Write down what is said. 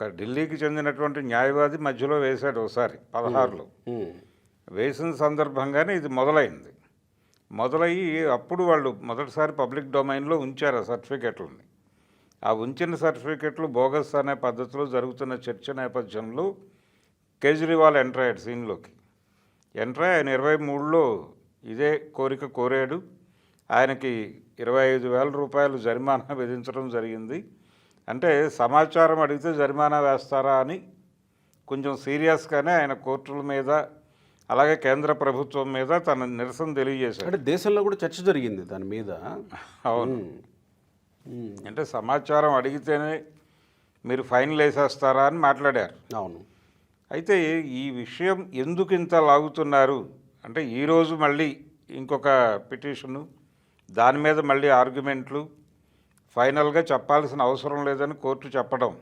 ఒక ఢిల్లీకి చెందినటువంటి న్యాయవాది మధ్యలో వేశాడు ఒకసారి పదహారులో. వేసిన సందర్భంగానే ఇది మొదలైంది. మొదలయ్యి అప్పుడు వాళ్ళు మొదటిసారి పబ్లిక్ డొమైన్లో ఉంచారు ఆ సర్టిఫికెట్లని. ఆ ఉంచిన సర్టిఫికెట్లు బోగస్ అనే పద్ధతిలో జరుగుతున్న చర్చ నేపథ్యంలో కేజ్రీవాల్ ఎంటర్ అయ్యాడు సీన్లోకి. ఎంటర్ అయ్యి ఆయన ఇరవై మూడులో ఇదే కోరిక కోరాడు. ఆయనకి ఇరవై ఐదు వేల రూపాయలు జరిమానా విధించడం జరిగింది. అంటే సమాచారం అడిగితే జరిమానా వేస్తారా అని కొంచెం సీరియస్గానే ఆయన కోర్టుల మీద అలాగే కేంద్ర ప్రభుత్వం మీద తన నిరసన తెలియజేశాడు అంటే దేశంలో కూడా చర్చ జరిగింది దాని మీద. అవును. అంటే సమాచారం అడిగితేనే మీరు ఫైన్ వేసేస్తారా అని మాట్లాడారు. అవును. అయితే ఈ విషయం ఎందుకు ఇంత లాగుతున్నారు? అంటే ఈరోజు మళ్ళీ ఇంకొక పిటిషను దాని మీద మళ్ళీ ఆర్గ్యుమెంట్లు ఫైనల్గా చెప్పాల్సిన అవసరం లేదని కోర్టు చెప్పడం.